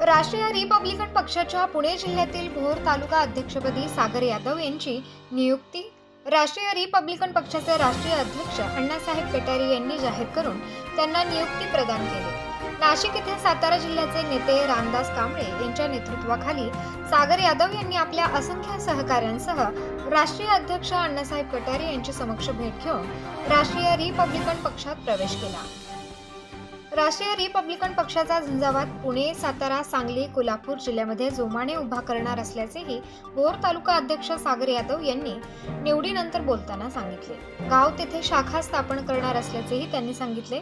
राष्ट्रीय रिपब्लिकन पक्षाच्या पुणे जिल्ह्यातील भोर तालुका अध्यक्षपदी सागर यादव यांची नियुक्ती. राष्ट्रीय रिपब्लिकन पक्षाचे राष्ट्रीय अध्यक्ष अण्णासाहेब कटारी यांनी जाहीर करून त्यांना नियुक्ती प्रदान केली. नाशिक येथे सातारा जिल्ह्याचे नेते रामदास कांबळे यांच्या नेतृत्वाखाली सागर यादव यांनी आपल्या असंख्य सहकाऱ्यांसह राष्ट्रीय अध्यक्ष अण्णासाहेब कटारी यांची समक्ष भेट घेऊन राष्ट्रीय रिपब्लिकन पक्षात प्रवेश केला. राष्ट्रीय रिपब्लिकन पक्षाचा झंझावात पुणे सातारा सांगली कोल्हापूर जिल्ह्यामध्ये जोमाने उभा करणार असल्याचेही भोर तालुका अध्यक्ष सागर यादव यांनी निवडीनंतर बोलताना सांगितले. गाव तेथे शाखा स्थापन करणार असल्याचेही त्यांनी सांगितले.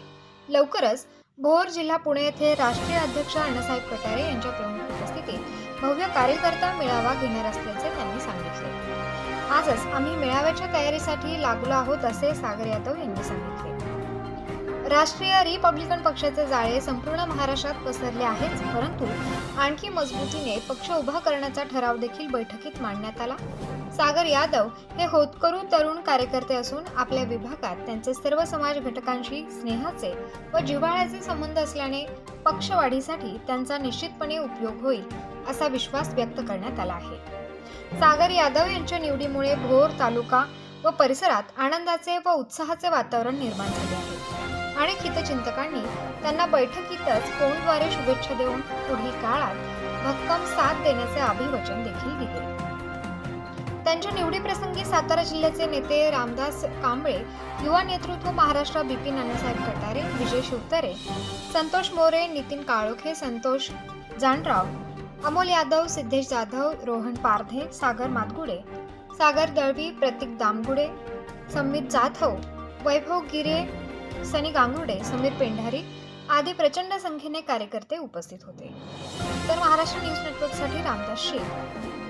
लवकरच भोर जिल्हा पुणे येथे राष्ट्रीय अध्यक्ष अण्णासाहेब कटारे यांच्या प्रमुख उपस्थितीत भव्य कार्यकर्ता मेळावा घेणार असल्याचे त्यांनी सांगितले. आजच आम्ही मेळाव्याच्या तयारीसाठी लागलो आहोत असे सागर यादव यांनी सांगितले. राष्ट्रीय रिपब्लिकन पक्षाचे जाळे संपूर्ण महाराष्ट्रात पसरले आहेच परंतु आणखी मजबूतीने पक्ष उभा करण्याचा ठराव देखील बैठकीत मांडण्यात आला. सागर यादव हे होतकरू तरुण कार्यकर्ते असून आपल्या विभागात त्यांचे सर्व समाज घटकांशी स्नेहाचे व जिव्हाळ्याचे संबंध असल्याने पक्षवाढीसाठी त्यांचा निश्चितपणे उपयोग होईल असा विश्वास व्यक्त करण्यात आला आहे. सागर यादव यांच्या निवडीमुळे भोर तालुका व परिसरात आनंदाचे व उत्साहाचे वातावरण निर्माण झाले आहे. अनेक हितचिंतकांनी त्यांना बैठकीतच फोनद्वारे शुभेच्छा देऊन पुढील काळात भक्कम साथ देण्याचे अभिवचन देखील दिले. त्यांच्या निवडीप्रसंगी सातारा जिल्ह्याचे नेते रामदास कांबळे युवा नेतृत्व महाराष्ट्र बिपिन अण्णासाहेब कटारे विजय शिवतरे संतोष मोरे नितीन काळोखे संतोष जानराव अमोल यादव सिद्धेश जाधव रोहन पारधे सागर मातगुडे सागर दळवी प्रतीक दामगुडे संमित जाधव वैभव गिरे सनी गांगुर्डे समीर पेंढारी आदी प्रचंड संख्येने कार्यकर्ते उपस्थित होते. तर महाराष्ट्र न्यूज नेटवर्कसाठी रामदास शेख